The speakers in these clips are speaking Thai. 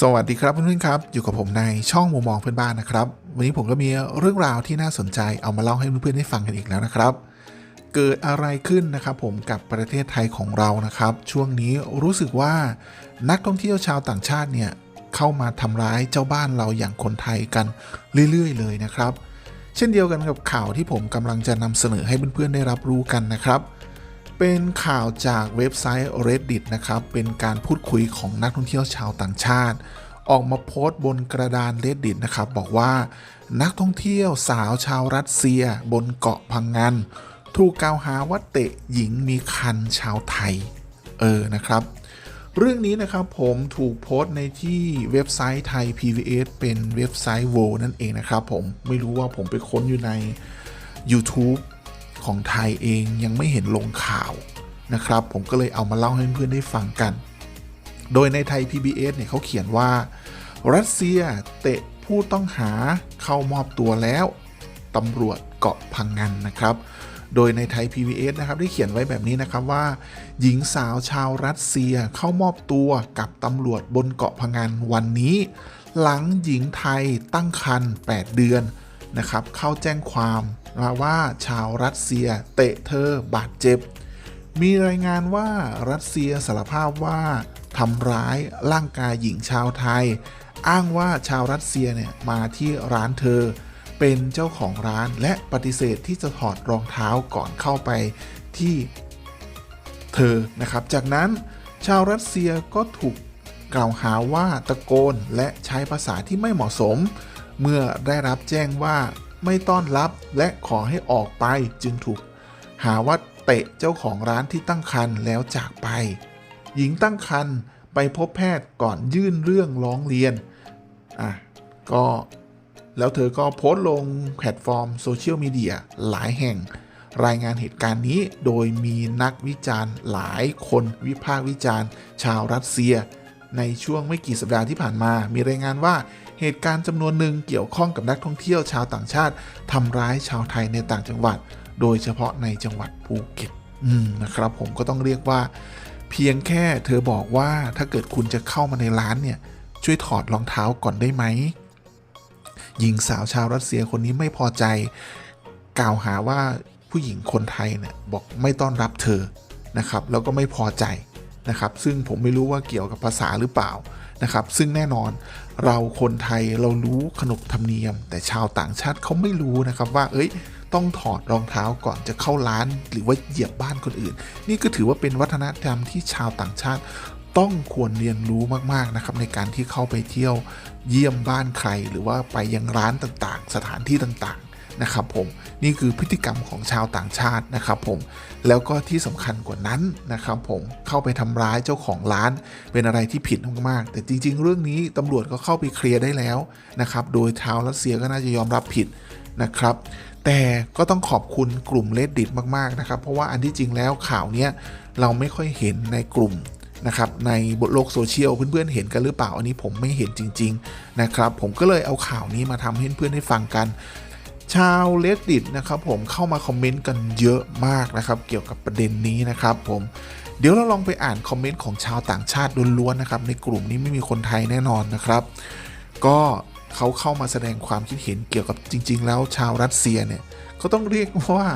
สวัสดีครับเพื่อนๆครับ อยู่กับผมในช่องมุมมองเพื่อนบ้านนะครับ วันนี้ผมก็มีเรื่องราวที่น่าสนใจเอามาเล่าให้เพื่อนๆได้ฟังกันอีกแล้วนะครับ เกิดอะไรขึ้นนะครับผมกับประเทศไทยของเรานะครับ ช่วงนี้รู้สึกว่านักท่องเที่ยวชาวต่างชาติเนี่ยเข้ามาทำร้ายเจ้าบ้านเราอย่างคนไทยกันเรื่อยๆ เลยนะครับ เช่นเดียวกันกับข่าวที่ผมกำลังจะนำเสนอให้เพื่อนๆได้รับรู้กันนะครับ เป็นข่าวจากเว็บไซต์ reddit นะครับ เป็นการพูดคุยของนักท่องเที่ยวชาวต่างชาติ ออกมาโพสต์บนกระดาน reddit นะครับ บอกว่า นักท่องเที่ยวสาวชาวรัสเซีย บนเกาะพังงานถูกกล่าวหาว่าเตะหญิงมีคันชาวไทย เออนะครับ เรื่องนี้นะครับผมถูกโพสต์ในที่เว็บไซต์ไทย PVS เป็นเว็บไซต์โวนั่นเองนะครับผมไม่รู้ว่าผมไปค้นอยู่ใน YouTube ของไทยเองยังไม่เห็นลงข่าวนะครับ ผมก็เลยเอามาเล่าให้เพื่อนๆได้ฟังกัน โดยในไทย PBS เนี่ยเขาเขียนว่า รัสเซียเตะผู้ต้องหาเข้ามอบตัวแล้วตำรวจเกาะพังงานนะครับ โดยในไทย PBS นะครับได้เขียนไว้แบบนี้นะครับว่า หญิงสาวชาวรัสเซียเข้ามอบตัวกับตำรวจบนเกาะพังงานวันนี้ หลังหญิงไทยตั้งครรภ์8เดือน นะครับเข้าแจ้งความมาว่าชาวรัสเซียเตะเธอบาดเจ็บ มีรายงานว่ารัสเซียสารภาพว่าทำร้ายร่างกายหญิงชาวไทย อ้างว่าชาวรัสเซียเนี่ยมาที่ร้านเธอ เป็นเจ้าของร้านและปฏิเสธที่จะถอดรองเท้าก่อนเข้าไปที่เธอนะครับ จากนั้นชาวรัสเซียก็ถูกกล่าวหาว่าตะโกนและใช้ภาษาที่ไม่เหมาะสม เมื่อได้รับแจ้งว่าไม่ต้อนรับและขอให้ออกไปจึงถูก หาว่าเตะเจ้าของร้านที่ตั้งครรภ์แล้วจากไป หญิงตั้งครรภ์ไปพบแพทย์ก่อนยื่นเรื่องร้องเรียนอะก็แล้วเธอก็โพสต์ลงแพลตฟอร์มโซเชียลมีเดียหลายแห่ง รายงานเหตุการณ์นี้โดยมีนักวิจารณ์หลายคนวิพากษ์วิจารณ์ ชาวรัสเซีย ในช่วงไม่กี่สัปดาห์ที่ผ่านมา มีรายงานว่า เหตุการณ์จำนวนหนึ่งเกี่ยวข้องกับนักท่องเที่ยวชาวต่างชาติทำร้ายชาวไทยในต่างจังหวัด โดยเฉพาะในจังหวัดภูเก็ตนะครับ ผมก็ต้องเรียกว่า เพียงแค่เธอบอกว่าถ้าเกิดคุณจะเข้ามาในร้านเนี่ย ช่วยถอดรองเท้าก่อนได้ไหมหญิงสาวชาวรัสเซียคนนี้ไม่พอใจ กล่าวหาว่าผู้หญิงคนไทยเนี่ยบอกไม่ต้อนรับเธอนะครับ แล้วก็ไม่พอใจนะครับ ซึ่งผมไม่รู้ว่าเกี่ยวกับภาษาหรือเปล่า นะครับ ซึ่งแน่นอนเราคนไทยเรารู้ขนบธรรมเนียม แต่ชาวต่างชาติเขาไม่รู้นะครับว่า เอ้ย ต้องถอดรองเท้าก่อนจะเข้าร้านหรือว่าเหยียบบ้านคนอื่น นี่ก็ถือว่าเป็นวัฒนธรรมที่ชาวต่างชาติต้องควรเรียนรู้มาก ๆ นะครับ ในการที่เข้าไปเที่ยวเยี่ยมบ้านใคร หรือว่าไปยังร้านต่างๆ สถานที่ต่าง นะครับผมนี่คือพฤติกรรมของชาวต่างชาตินะครับผมแล้วก็ที่สำคัญกว่านั้นนะครับผมเข้าไปทำร้ายเจ้าของร้าน เป็นอะไรที่ผิดมากๆแต่จริง ๆ เรื่องนี้ตำรวจก็เข้าไปเคลียร์ได้แล้วนะครับโดยชาวรัสเซียก็น่าจะยอมรับผิดนะครับแต่ก็ต้องขอบคุณกลุ่มเลดดิตมากๆนะครับ เพราะว่าอันที่จริงแล้วข่าวเนี้ยเราไม่ค่อยเห็นในกลุ่มนะครับในบทโลกโซเชียลเพื่อนๆเห็นกันหรือเปล่าอันนี้ผมไม่เห็นจริง ๆ นะครับ ผมก็เลยเอาข่าวนี้มาทำให้เพื่อนๆได้ฟังกัน ชาวเลดดิตนะครับผมเข้ามาคอมเมนต์กันเยอะมากนะครับเกี่ยวกับประเด็นนี้นะครับผมเดี๋ยวเราลองไปอ่านคอมเมนต์ของชาวต่างชาติล้วนๆนะครับในกลุ่มนี้ไม่มีคนไทยแน่นอนนะครับ ก็ เขาเข้ามาแสดงความคิดเห็นเกี่ยวกับจริง ๆ แล้วชาวรัสเซียเนี่ยเขาต้องเรียกว่า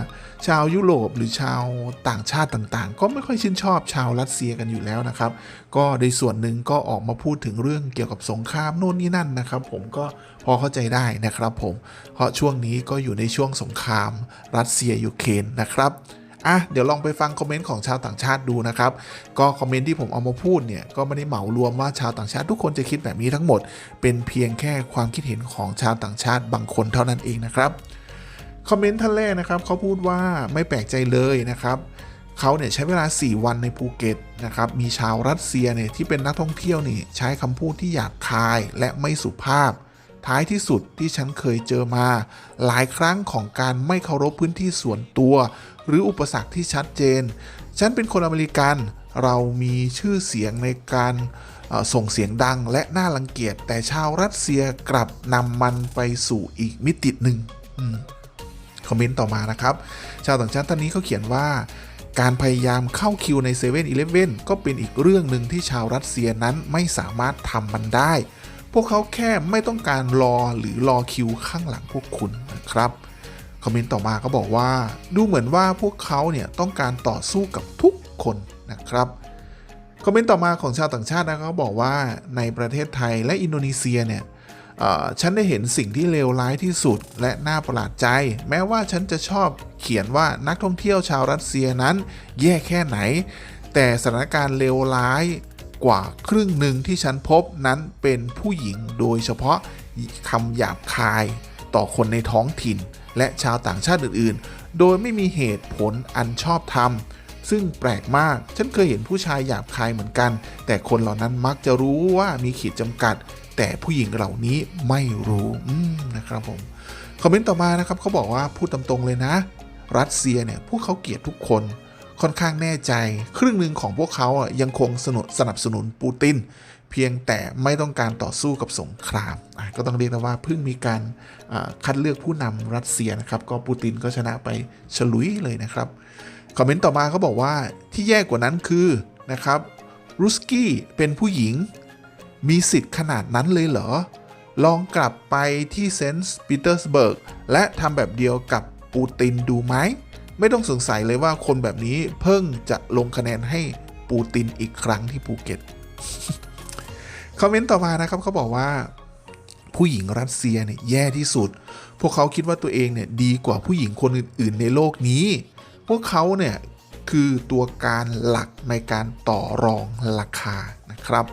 ชาวยุโรปหรือชาวต่างชาติต่างๆ ก็ไม่ค่อยชื่นชอบชาวรัสเซียกันอยู่แล้วนะครับ ก็ในส่วนหนึ่งก็ออกมาพูดถึงเรื่องเกี่ยวกับสงครามโน่นนี่นั่นนะครับ ผมก็พอเข้าใจได้นะครับผมเพราะช่วงนี้ก็อยู่ในช่วงสงครามรัสเซียยูเครนนะครับ อะเดี๋ยวลองไปฟังคอมเมนต์ของชาวต่างชาติดูนะครับ ก็คอมเมนต์ที่ผมเอามาพูดเนี่ยก็ไม่ได้เหมารวมว่าชาวต่างชาติทุกคนจะคิดแบบนี้ทั้งหมด เป็นเพียงแค่ความคิดเห็นของชาวต่างชาติบางคนเท่านั้นเองนะครับคอมเมนต์ท่านแรกนะครับเขาพูดว่าไม่แปลกใจเลยนะครับเขาเนี่ยใช้เวลา 4 วันในภูเก็ตนะครับ มีชาวรัสเซียเนี่ยที่เป็นนักท่องเที่ยวนี่ใช้คำพูดที่หยาบคายและไม่สุภาพ ท้ายที่สุดที่ฉันเคยเจอมา หลายครั้งของการไม่เคารพพื้นที่ส่วนตัว หรืออุปสรรคที่ชัดเจน ฉันเป็นคนอเมริกัน เรามีชื่อเสียงในการส่งเสียงดังและน่ารังเกียจแต่ชาวรัสเซียกลับนำมันไปสู่อีกมิติหนึ่งอคอมเมนต์ต่อมานะครับ ชาวต่างชาติท่านนี้เขาเขียนว่า การพยายามเข้าคิวใน7 e เ e ่ e อก็เป็นอีกเรื่องหนึ่งที่ชาวรัสเซียนั้นไม่สามารถทำมันได้ พวกเขาแค่ไม่ต้องการรอหรือรอคิวข้างหลังพวกคุณนะครับ คอมเมนต์ต่อมาก็บอกว่าดูเหมือนว่าพวกเขาเนี่ยต้องการต่อสู้กับทุกคนนะครับ คอมเมนต์ต่อมาของชาวต่างชาตินะเขาบอกว่าในประเทศไทยและอินโดนีเซียเนี่ยฉันได้เห็นสิ่งที่เลวร้ายที่สุดและน่าประหลาดใจ แม้ว่าฉันจะชอบเขียนว่านักท่องเที่ยวชาวรัสเซียนั้น แย่แค่ไหน แต่สถานการณ์เลวร้าย กว่าครึ่งหนึ่งที่ฉันพบนั้นเป็นผู้หญิงโดยเฉพาะคำหยาบคายต่อคนในท้องถิ่น และชาวต่างชาติอื่นๆ โดยไม่มีเหตุผลอันชอบธรรม ซึ่งแปลกมาก ฉันเคยเห็นผู้ชายหยาบคายเหมือนกัน แต่คนเหล่านั้นมักจะรู้ว่ามีขีดจำกัด แต่ผู้หญิงเหล่านี้ไม่รู้นะครับผม คอมเมนต์ต่อมานะครับเขาบอกว่าพูดตรงๆเลยนะ รัสเซียเนี่ยพวกเขาเกลียดทุกคน ค่อนข้างแน่ใจ ครึ่งหนึ่งของพวกเขาอะยังคงสนุสนับสนุนปูติน เพียงแต่ไม่ต้องการต่อสู้กับสงคราม ก็ต้องเรียกได้ว่าเพิ่งมีการคัดเลือกผู้นำรัสเซียนะครับ ก็ปูตินก็ชนะไปฉลุยเลยนะครับ คอมเมนต์ต่อมาเขาบอกว่าที่แย่กว่านั้นคือนะครับรุสกี้เป็นผู้หญิงมีสิทธิ์ขนาดนั้นเลยเหรอ ลองกลับไปที่เซนต์ปีเตอร์สเบิร์กและทำแบบเดียวกับปูตินดูไหม ไม่ต้องสงสัยเลยว่าคนแบบนี้เพิ่งจะลงคะแนนให้ปูตินอีกครั้งที่ภูเก็ต คอมเมนต์ต่อมานะครับเขาบอกว่า ผู้หญิงรัสเซียเนี่ยแย่ที่สุด พวกเขาคิดว่าตัวเองเนี่ยดีกว่าผู้หญิงคนอื่น ๆ ในโลกนี้ พวกเขาเนี่ยคือตัวการหลักในการต่อรองราคานะครับ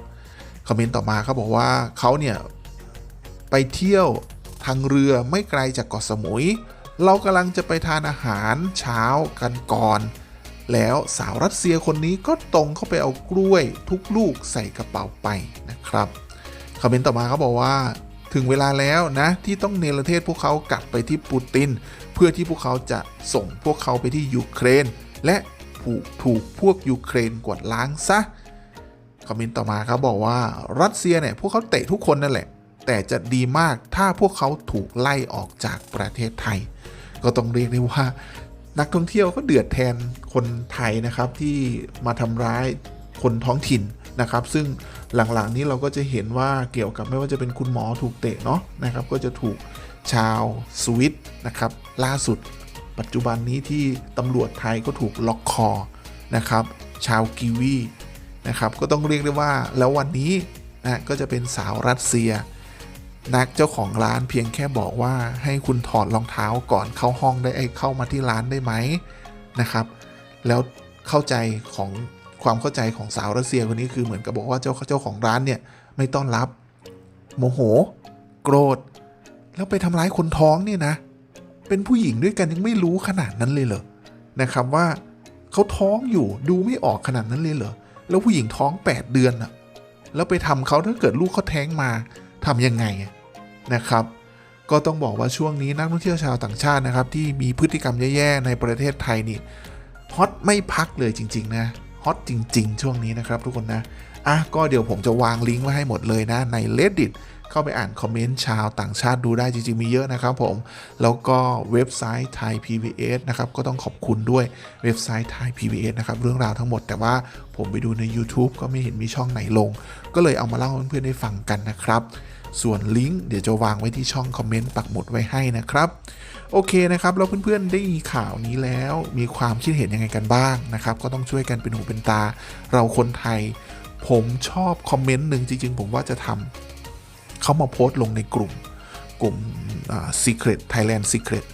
คอมเมนต์ต่อมาเขาบอกว่าเขาเนี่ยไปเที่ยวทางเรือไม่ไกลจากเกาะสมุย เรากำลังจะไปทานอาหารเช้ากันก่อน แล้วสาวรัสเซียคนนี้ก็ตรงเข้าไปเอากล้วยทุกลูกใส่กระเป๋าไปนะครับคอมเมนต์ต่อมาเขาบอกว่า ถึงเวลาแล้วนะที่ต้องเนรเทศพวกเขากลับไปที่ปูติน เพื่อที่พวกเขาจะส่งพวกเขาไปที่ยูเครน และถูกถูกพวกยูเครนกวดล้างซะคอมเมนต์ต่อมาครับบอกว่ารัสเซียเนี่ยพวกเขาเตะทุกคนนั่นแหละ แต่จะดีมากถ้าพวกเขาถูกไล่ออกจากประเทศไทย ก็ต้องเรียกได้ว่า นักท่องเที่ยวก็เดือดแทนคนไทยนะครับที่มาทำร้ายคนท้องถิ่นนะครับ ซึ่งหลังๆนี้เราก็จะเห็นว่าเกี่ยวกับไม่ว่าจะเป็นคุณหมอถูกเตะเนาะนะครับ ก็จะถูกชาวสวิตนะครับ ล่าสุด ปัจจุบันนี้ที่ตำรวจไทยก็ถูกล็อกคอนะครับ ชาวกีวีนะครับ ก็ต้องเรียกได้ว่าแล้ววันนี้นะก็จะเป็นสาวรัสเซีย นักเจ้าของร้านเพียงแค่บอกว่าให้คุณถอดรองเท้าก่อนเข้าห้องได้ไอ้เข้ามาที่ร้านได้ไหมนะครับ แล้วเข้าใจของความเข้าใจของสาวรัสเซียคนนี้คือเหมือนกับบอกว่าเจ้าเจ้าของร้านเนี่ยไม่ต้อนรับ โมโห โกรธ แล้วไปทำร้ายคนท้องเนี่ยนะ เป็นผู้หญิงด้วยกันยังไม่รู้ขนาดนั้นเลยเหรอนะครับว่าเขาท้องอยู่ดูไม่ออกขนาดนั้นเลยเหรอแล้วผู้หญิงท้อง 8 เดือนอะแล้วไปทำเขาถ้าเกิดลูกเขาแท้งมาทำยังไงอะ นะครับ ก็ต้องบอกว่าช่วงนี้นักท่องเที่ยวชาวต่างชาตินะครับ ที่มีพฤติกรรมแย่ๆในประเทศไทยนี่ฮอตไม่พักเลยจริง ๆ นะฮอตจริง ๆ ช่วงนี้นะครับ ทุกคนนะอะก็เดี๋ยวผมจะวางลิงก์ไว้ให้หมดเลยนะใน reddit เข้าไปอ่านคอมเมนต์ชาวต่างชาติดูได้จริง ๆ มีเยอะนะครับผม แล้วก็เว็บไซต์ไทย PBS นะครับ ก็ต้องขอบคุณด้วยเว็บไซต์ไทย PBS นะครับ เรื่องราวทั้งหมดแต่ว่าผมไปดูใน YouTube ก็ไม่เห็นมีช่องไหนลง ก็เลยเอามาเล่าให้เพื่อนๆได้ฟังกันนะครับ ส่วนลิงก์เดี๋ยวจะวางไว้ที่ช่องคอมเมนต์ปักหมุดไว้ให้นะครับ โอเคนะครับ แล้วเพื่อนๆได้ยินข่าวนี้แล้วมีความคิดเห็นยังไงกันบ้างนะครับ ก็ต้องช่วยกันเป็นหูเป็นตา เราคนไทย ผมชอบคอมเมนต์หนึ่งจริงๆ ผมว่าจะทำเขามาโพสต์ลงในกลุ่มกลุ่ม Secret Thailand Secret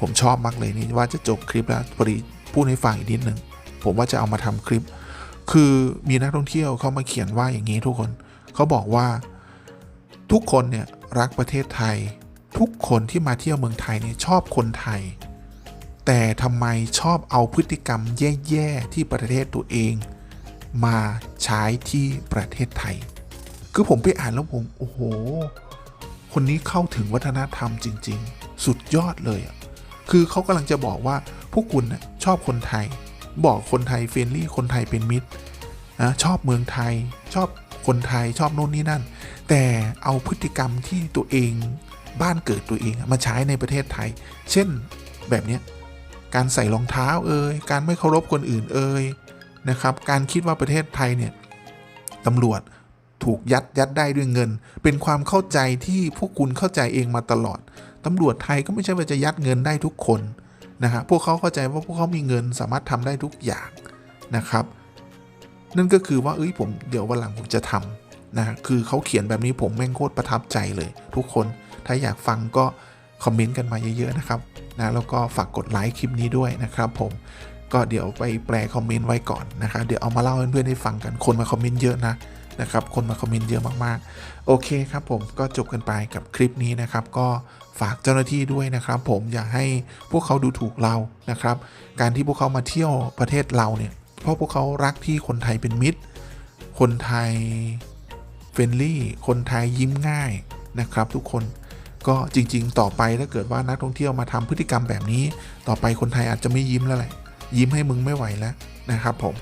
ผมชอบมากเลยนี่ว่าจะจบคลิปแล้วพอดีพูดให้ฟังอีกนิดหนึ่งผมว่าจะเอามาทำคลิป คือมีนักท่องเที่ยวเขามาเขียนว่าอย่างนี้ทุกคน เขาบอกว่า ทุกคนเนี่ยรักประเทศไทย ทุกคนที่มาเที่ยวเมืองไทยเนี่ยชอบคนไทย แต่ทำไมชอบเอาพฤติกรรมแย่ๆที่ประเทศตัวเอง มาใช้ที่ประเทศไทย คือผมไปอ่านแล้วผมโอ้โห คนนี้เข้าถึงวัฒนธรรมจริง ๆ สุดยอดเลยอะคือเขากำลังจะบอกว่าพวกคุณนะชอบคนไทย บอกคนไทยเฟรนลี่คนไทยเป็นมิตรนะชอบเมืองไทย ชอบคนไทยชอบโน่นนี่นั่น แต่เอาพฤติกรรมที่ตัวเองบ้านเกิดตัวเองมาใช้ในประเทศไทย เช่นแบบนี้การใส่รองเท้าเอ่ยการไม่เคารพคนอื่นเอ่ยนะครับ การคิดว่าประเทศไทยเนี่ยตำรวจถูกยัดยัดได้ด้วยเงิน เป็นความเข้าใจที่พวกคุณเข้าใจเองมาตลอดตำรวจไทยก็ไม่ใช่ว่าจะยัดเงินได้ทุกคนนะครับพวกเขาเข้าใจว่าพวกเขามีเงินสามารถทำได้ทุกอย่างนะครับ นั่นก็คือว่าเอ้ยผมเดี๋ยววันหลังผมจะทำ นะคือเขาเขียนแบบนี้ผมแม่งโคตรประทับใจเลย ทุกคนถ้าอยากฟังก็คอมเมนต์กันมาเยอะๆนะครับนะแล้วก็ฝากกดไลค์คลิปนี้ด้วยนะครับผมก็เดี๋ยวไปแปลคอมเมนต์ไว้ก่อนนะครับเดี๋ยวเอามาเล่าให้เพื่อนๆได้ฟังกันคนมาคอมเมนต์เยอะนะนะครับคนมาคอมเมนต์เยอะมากๆ โอเคครับผมก็จบกันไปกับคลิปนี้นะครับ ก็ฝากเจ้าหน้าที่ด้วยนะครับ ผมอย่าให้พวกเขาดูถูกเรานะครับ การที่พวกเขามาเที่ยวประเทศเราเนี่ยเพราะพวกเขารักที่คนไทยเป็นมิตร คนไทย เฟรนลี่คนไทยยิ้มง่ายนะครับทุกคนก็จริง ๆ ต่อไปถ้าเกิดว่านักท่องเที่ยวมาทำพฤติกรรมแบบนี้ ต่อไปคนไทยอาจจะไม่ยิ้มแล้วแหละยิ้มให้มึงไม่ไหวแล้วนะครับผม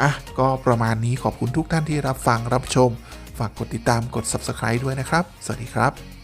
อะก็ประมาณนี้ขอบคุณทุกท่านที่รับฟังรับชม ฝากกดติดตามกด subscribe ด้วยนะครับ สวัสดีครับ